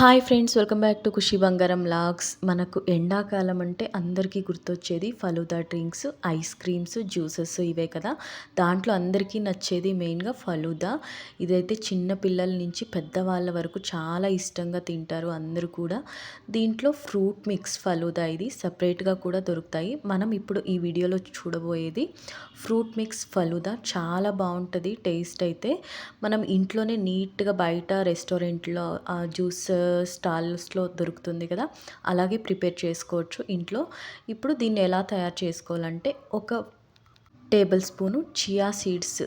Hi friends welcome back to Khushi Bangaram vlogs మనకు ఎండాకాలం అంటే అందరికీ గుర్తొచ్చేది falooda drinks ice creams juices ఇవే కదా. దాంట్లో అందరికీ నచ్చేది మెయిన్గా ఫలూదా. ఇదైతే చిన్న పిల్లల నుంచి పెద్దవాళ్ళ వరకు చాలా ఇష్టంగా తింటారు అందరూ కూడా. దీంట్లో ఫ్రూట్ మిక్స్ ఫలూదా ఇది సపరేట్గా కూడా దొరుకుతాయి. మనం ఇప్పుడు ఈ వీడియోలో చూడబోయేది ఫ్రూట్ మిక్స్ ఫలూదా. చాలా బాగుంటుంది టేస్ట్ అయితే. మనం ఇంట్లోనే నీట్గా బయట రెస్టారెంట్లో జ్యూస్ స్టాల్స్లో దొరుకుతుంది కదా అలాగే ప్రిపేర్ చేసుకోవచ్చు ఇంట్లో. ఇప్పుడు దీన్ని ఎలా తయారు చేసుకోవాలంటే ఒక టేబుల్ స్పూను చియా సీడ్స్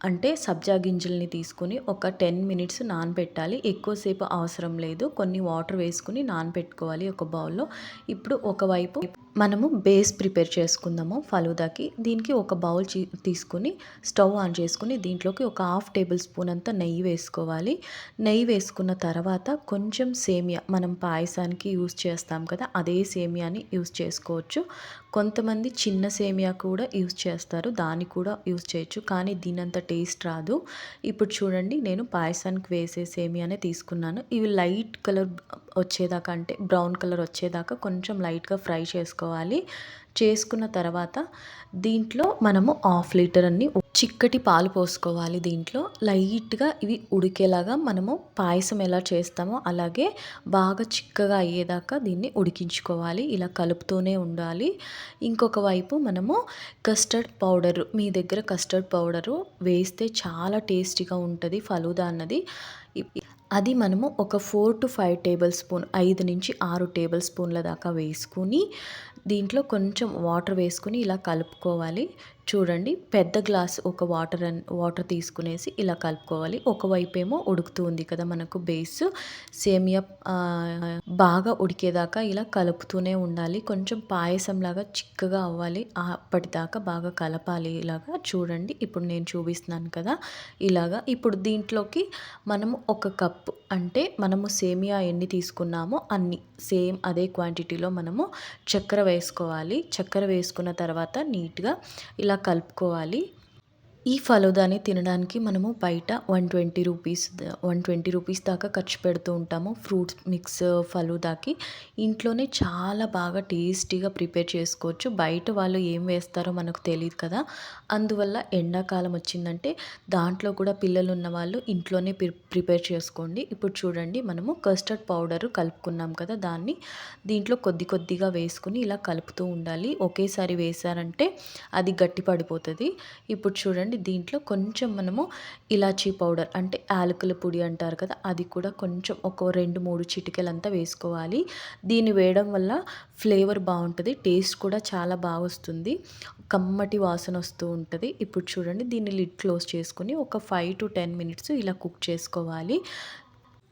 అంటే సబ్జా గింజల్ని తీసుకుని ఒక టెన్ మినిట్స్ నానబెట్టాలి ఎక్కువసేపు అవసరం లేదు. కొన్ని వాటర్ వేసుకుని నానబెట్టుకోవాలి ఒక బౌల్లో. ఇప్పుడు ఒకవైపు మనము బేస్ ప్రిపేర్ చేసుకుందాము ఫలూదాకి. దీనికి ఒక బౌల్ తీసుకుని స్టవ్ ఆన్ చేసుకుని దీంట్లోకి ఒక హాఫ్ టేబుల్ స్పూన్ అంతా నెయ్యి వేసుకోవాలి. నెయ్యి వేసుకున్న తర్వాత కొంచెం సేమియా మనం పాయసానికి యూస్ చేస్తాం కదా అదే సేమియాని యూస్ చేసుకోవచ్చు. కొంతమంది చిన్న సేమియా కూడా యూస్ చేస్తారు. దాన్ని కూడా యూస్ చేయొచ్చు. కానీ దీనంత టేస్ట్ రాదు. ఇప్పుడు చూడండి నేను పాయసానికి వేసే సేమియానే తీసుకున్నాను. ఇవి లైట్ కలర్ వచ్చేదాకా అంటే బ్రౌన్ కలర్ వచ్చేదాకా కొంచెం లైట్గా ఫ్రై చేసుకోవాలి. చేసుకున్న తర్వాత దీంట్లో మనము హాఫ్ లీటర్ అన్ని చిక్కటి పాలు పోసుకోవాలి దీంట్లో. లైట్గా ఇవి ఉడికేలాగా మనము పాయసం ఎలా చేస్తామో అలాగే బాగా చిక్కగా అయ్యేదాకా దీన్ని ఉడికించుకోవాలి. ఇలా కలుపుతూనే ఉండాలి. ఇంకొక వైపు మనము కస్టర్డ్ పౌడరు మీ దగ్గర కస్టర్డ్ పౌడరు వేస్తే చాలా టేస్టీగా ఉంటుంది ఫలూదా అన్నది. అది మనము ఒక four to five table spoon ఐదు నుంచి ఆరు టేబుల్ స్పూన్ల దాకా వేసుకుని దీంట్లో కొంచెం వాటర్ వేసుకుని ఇలా కలుపుకోవాలి. చూడండి పెద్ద గ్లాస్ ఒక వాటర్ వాటర్ తీసుకునేసి ఇలా కలుపుకోవాలి. ఒకవైపు ఏమో ఉడుకుతూ ఉంది కదా మనకు బేస్. సేమియా బాగా ఉడికేదాకా ఇలా కలుపుతూనే ఉండాలి. కొంచెం పాయసం లాగా చిక్కగా అవ్వాలి. అప్పటిదాకా బాగా కలపాలి ఇలాగా. చూడండి ఇప్పుడు నేను చూపిస్తున్నాను కదా. ఇలాగా. ఇప్పుడు దీంట్లోకి మనము ఒక కప్పు అంటే మనము సేమియా ఎన్ని తీసుకున్నామో అన్ని సేమ్ అదే క్వాంటిటీలో మనము చక్కెర వేసుకోవాలి. చక్కెర వేసుకున్న తర్వాత నీట్గా ఇలా కలుపుకోవాలి. ఈ ఫలూదాని తినడానికి మనము బయట one twenty rupees one twenty rupees దాకా ఖర్చు పెడుతూ ఉంటాము. ఫ్రూట్స్ మిక్స్ ఫలుదాకి. ఇంట్లోనే చాలా బాగా టేస్టీగా ప్రిపేర్ చేసుకోవచ్చు. బయట వాళ్ళు ఏం వేస్తారో మనకు తెలియదు కదా. అందువల్ల ఎండాకాలం వచ్చిందంటే దాంట్లో కూడా పిల్లలు ఉన్న వాళ్ళు ఇంట్లోనే ప్రిపేర్ చేసుకోండి. ఇప్పుడు చూడండి మనము కస్టర్డ్ పౌడర్ కలుపుకున్నాం కదా దాన్ని. దీంట్లో కొద్ది కొద్దిగా వేసుకుని ఇలా కలుపుతూ ఉండాలి. ఒకేసారి వేసారంటే అది గట్టి పడిపోతుంది ఇప్పుడు చూడండి దీంట్లో కొంచెం మనము ఇలాచీ పౌడర్ అంటే యాలకుల పొడి అంటారు కదా అది కూడా కొంచెం ఒక రెండు మూడు చిటికెలంతా వేసుకోవాలి. దీన్ని వేయడం వల్ల ఫ్లేవర్ బాగుంటుంది టేస్ట్ కూడా చాలా బాగా వస్తుంది. కమ్మటి వాసన వస్తూ ఉంటుంది. ఇప్పుడు చూడండి దీన్ని లిడ్ క్లోజ్ చేసుకుని ఒక ఫైవ్ టు టెన్ మినిట్స్ ఇలా కుక్ చేసుకోవాలి.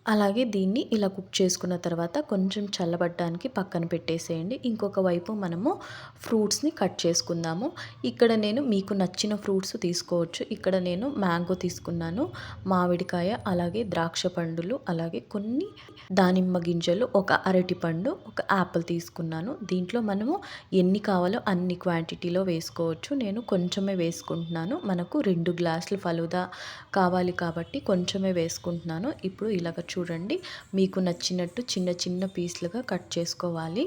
అలాగే దీన్ని ఇలా కుక్ చేసుకున్న తర్వాత కొంచెం చల్లబడ్డానికి పక్కన పెట్టేసేయండి. ఇంకొక వైపు మనము ఫ్రూట్స్ని కట్ చేసుకుందాము. ఇక్కడ నేను మీకు నచ్చిన ఫ్రూట్స్ తీసుకోవచ్చు. ఇక్కడ నేను మ్యాంగో తీసుకున్నాను మామిడికాయ అలాగే ద్రాక్ష పండులు అలాగే కొన్ని దానిమ్మ గింజలు ఒక అరటి పండు ఒక యాపిల్ తీసుకున్నాను. దీంట్లో మనము ఎన్ని కావాలో అన్ని క్వాంటిటీలో వేసుకోవచ్చు. నేను కొంచెమే వేసుకుంటున్నాను. మనకు రెండు గ్లాసులు ఫలుదా కావాలి కాబట్టి కొంచెమే వేసుకుంటున్నాను. ఇప్పుడు ఇలాగ చూడండి. మీకు నచ్చినట్టు చిన్న చిన్న పీస్లుగా కట్ చేసుకోవాలి.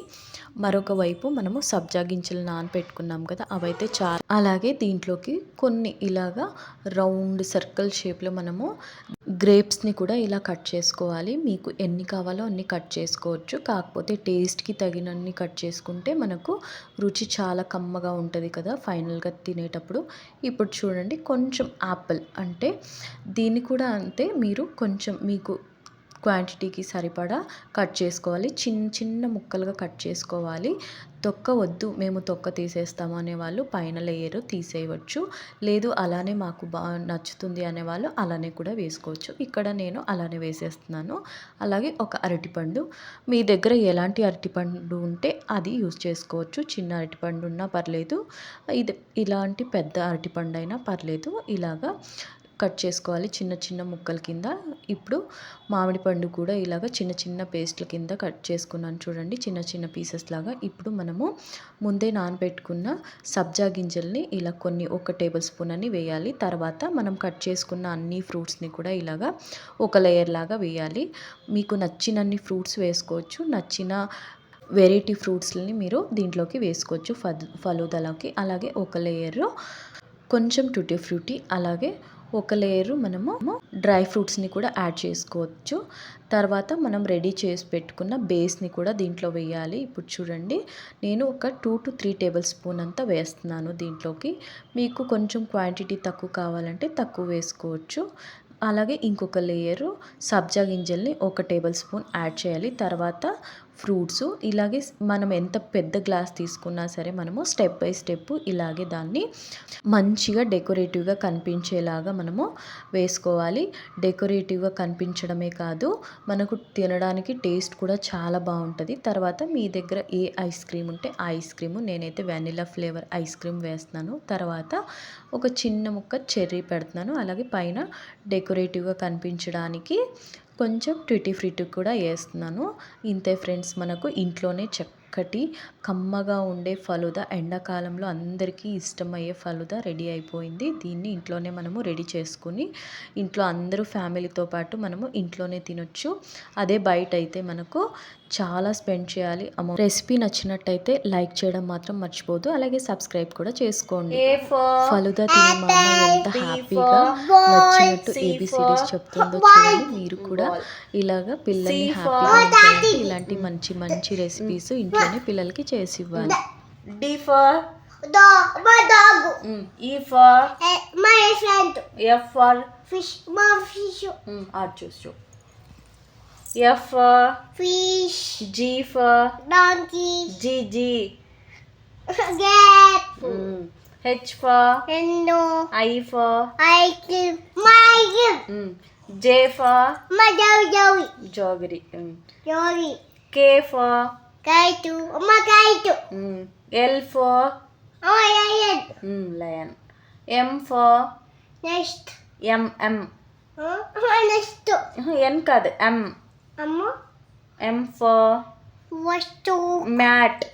మరొక వైపు మనము సబ్జా గింజలు నానపెట్టుకున్నాం కదా అవైతే చాలా. అలాగే దీంట్లోకి కొన్ని ఇలాగా రౌండ్ సర్కిల్ షేప్లో మనము గ్రేప్స్ని కూడా ఇలా కట్ చేసుకోవాలి. మీకు ఎన్ని కావాలో అన్ని కట్ చేసుకోవచ్చు. కాకపోతే టేస్ట్కి తగినన్ని కట్ చేసుకుంటే మనకు రుచి చాలా కమ్మగా ఉంటుంది కదా ఫైనల్గా తినేటప్పుడు. ఇప్పుడు చూడండి కొంచెం యాపిల్ అంటే దీన్ని కూడా అంతే. మీరు కొంచెం మీకు క్వాంటిటీకి సరిపడా కట్ చేసుకోవాలి. చిన్న చిన్న ముక్కలుగా కట్ చేసుకోవాలి. తొక్క వద్దు మేము తొక్క తీసేస్తాము అనేవాళ్ళు పైన లేయర్ తీసేయవచ్చు. లేదు అలానే మాకు బాగా నచ్చుతుంది అనేవాళ్ళు అలానే కూడా వేసుకోవచ్చు. ఇక్కడ నేను అలానే వేసేస్తున్నాను. అలాగే ఒక అరటిపండు. మీ దగ్గర ఎలాంటి అరటిపండు ఉంటే అది యూస్ చేసుకోవచ్చు. చిన్న అరటిపండు ఉన్నా పర్లేదు. ఇది ఇలాంటి పెద్ద అరటిపండు అయినా పర్లేదు. ఇలాగా కట్ చేసుకోవాలి చిన్న చిన్న ముక్కల కింద. ఇప్పుడు మామిడి పండు కూడా ఇలాగ చిన్న చిన్న పేస్ట్ల కింద కట్ చేసుకున్నాను చూడండి. చిన్న చిన్న పీసెస్ లాగా. ఇప్పుడు మనము ముందే నానబెట్టుకున్న సబ్జా గింజల్ని ఇలా కొన్ని ఒక టేబుల్ స్పూన్ అని వేయాలి. తర్వాత మనం కట్ చేసుకున్న అన్ని ఫ్రూట్స్ని కూడా ఇలాగా ఒక లేయర్ లాగా వేయాలి. మీకు నచ్చినన్ని ఫ్రూట్స్ వేసుకోవచ్చు. నచ్చిన వెరైటీ ఫ్రూట్స్ని మీరు దీంట్లోకి వేసుకోవచ్చు. ఫలూదలోకి. అలాగే ఒక లేయర్ కొంచెం టుటీ ఫ్రూటీ అలాగే ఒక లేయరు మనము డ్రై ఫ్రూట్స్ని కూడా యాడ్ చేసుకోవచ్చు. తర్వాత మనం రెడీ చేసి పెట్టుకున్న బేస్ని కూడా దీంట్లో వేయాలి. ఇప్పుడు చూడండి నేను ఒక two to three table spoon అంతా వేస్తున్నాను దీంట్లోకి. మీకు కొంచెం క్వాంటిటీ తక్కువ కావాలంటే తక్కువ వేసుకోవచ్చు. అలాగే ఇంకొక లేయరు సబ్జా గింజల్ని ఒక టేబుల్ స్పూన్ యాడ్ చేయాలి. తర్వాత ఫ్రూట్స్. ఇలాగే మనం ఎంత పెద్ద గ్లాస్ తీసుకున్నా సరే మనము స్టెప్ బై స్టెప్ ఇలాగే దాన్ని మంచిగా డెకరేటివ్గా కనిపించేలాగా మనము వేసుకోవాలి. డెకరేటివ్గా కనిపించడమే కాదు మనకు తినడానికి టేస్ట్ కూడా చాలా బాగుంటుంది. తర్వాత మీ దగ్గర ఏ ఐస్ క్రీమ్ ఉంటే ఐస్ క్రీమ్ నేనైతే వెనిలా ఫ్లేవర్ ఐస్ క్రీమ్ వేస్తున్నాను. తర్వాత ఒక చిన్న ముక్క చెర్రీ పెడుతున్నాను. అలాగే పైన డెకరేటివ్గా కనిపించడానికి కొంచెం ట్విటీ ఫ్రిట్ కూడా వేస్తున్నాను. ఇంతే ఫ్రెండ్స్ మనకు ఇంట్లోనే చక్కటి కమ్మగా ఉండే ఫలుదా ఎండాకాలంలో అందరికీ ఇష్టమయ్యే ఫలుదా రెడీ అయిపోయింది. దీన్ని ఇంట్లోనే మనము రెడీ చేసుకుని ఇంట్లో అందరూ ఫ్యామిలీతో పాటు మనము ఇంట్లోనే తినొచ్చు. అదే బయట అయితే మనకు చాలా స్పెండ్ చేయాలి. అమౌంట్ రెసిపీ నచ్చినట్టయితే లైక్ చేయడం మాత్రం మర్చిపోదు అలాగే సబ్స్క్రైబ్ కూడా చేసుకోండి. ఫలుదా తిని మా అమ్మ ఎంత హ్యాపీగా నచ్చినట్టు ఏబిసిడీస్ చెప్తుందో చూడండి. మీరు కూడా ఇలాగా పిల్లల్ని హ్యాపీగా ఇలాంటి మంచి మంచి రెసిపీస్ ఇంట్లోనే పిల్లలకి చేసి ఇవ్వాలి D for Dog, my dog. mm, E for Eh, my friend. F for Fish, my fish. mm, R choose to. F for Fish. G for Donkey. G G. Get. Mm. H for Hello. I for I give my gift. mm. J for My Joey Joey. joggery. Mm. Joey. K for ಕಾಯ್ತು ಅಮ್ಮ ಕಾಯ್ತು hmm L for ಅವ lion hmm lion M for next M M next N ಕಾದು M ಅಮ್ಮ M for ವಸ್ತು mat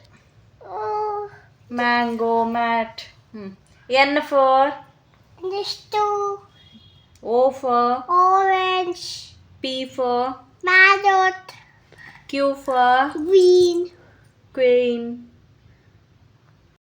mango mat hmm N for next O for orange. P for parrot. Q for Green. queen.